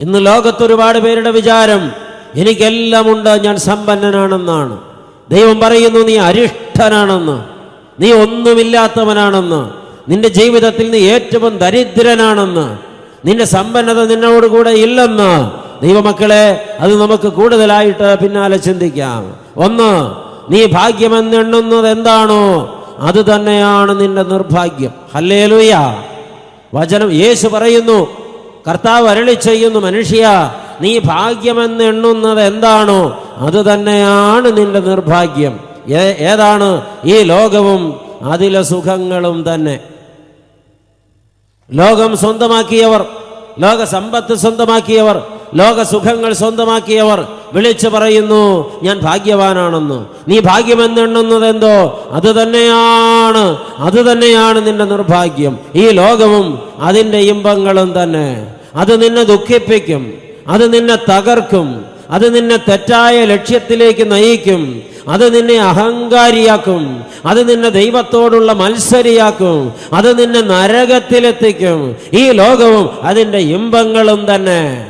ഇന്ന് ലോകത്ത് ഒരുപാട് പേരുടെ വിചാരം എനിക്കെല്ലാം ഉണ്ട് ഞാൻ സമ്പന്നനാണെന്നാണ്. ദൈവം പറയുന്നു നീ അരിഷ്ടനാണെന്ന് നീ ഒന്നുമില്ലാത്തവനാണെന്ന് നിന്റെ ജീവിതത്തിൽ നീ ഏറ്റവും ദരിദ്രനാണെന്ന് നിന്റെ സമ്പന്നത നിന്നോട് കൂടെ ഇല്ലെന്ന്. ദൈവമക്കളെ അത് നമുക്ക് കൂടുതലായിട്ട് പിന്നാലെ ചിന്തിക്കാം. ഒന്ന് നീ ഭാഗ്യമെന്നെണ്ണുന്നത് എന്താണോ അത് തന്നെയാണ് നിന്റെ നിർഭാഗ്യം. ഹല്ലേലൂയ. വചനം യേശു പറയുന്നു കർത്താവ് അരളി ചെയ്യുന്നു മനുഷ്യ നീ ഭാഗ്യമെന്ന് എണ്ണുന്നത് എന്താണോ അത് തന്നെയാണ് നിന്റെ നിർഭാഗ്യം. ഏതാണ്? ഈ ലോകവും അതിലെ സുഖങ്ങളും തന്നെ. ലോകം സ്വന്തമാക്കിയവർ ലോക സമ്പത്ത് സ്വന്തമാക്കിയവർ ലോക സുഖങ്ങൾ സ്വന്തമാക്കിയവർ വിളിച്ചു പറയുന്നു ഞാൻ ഭാഗ്യവാനാണെന്ന്. നീ ഭാഗ്യമെന്നെണ്ണുന്നത് എന്തോ അത് തന്നെയാണ് അത് തന്നെയാണ് നിന്റെ നിർഭാഗ്യം. ഈ ലോകവും അതിന്റെ ഇമ്പങ്ങളും തന്നെ. അത് നിന്നെ ദുഃഖിപ്പിക്കും. അത് നിന്നെ തകർക്കും. അത് നിന്നെ തെറ്റായ ലക്ഷ്യത്തിലേക്ക് നയിക്കും. അത് നിന്നെ അഹങ്കാരിയാക്കും. അത് നിന്നെ ദൈവത്തോടുള്ള മത്സരിയാക്കും. അത് നിന്നെ നരകത്തിലെത്തിക്കും. ഈ ലോകവും അതിന്റെ ഇമ്പങ്ങളും തന്നെ.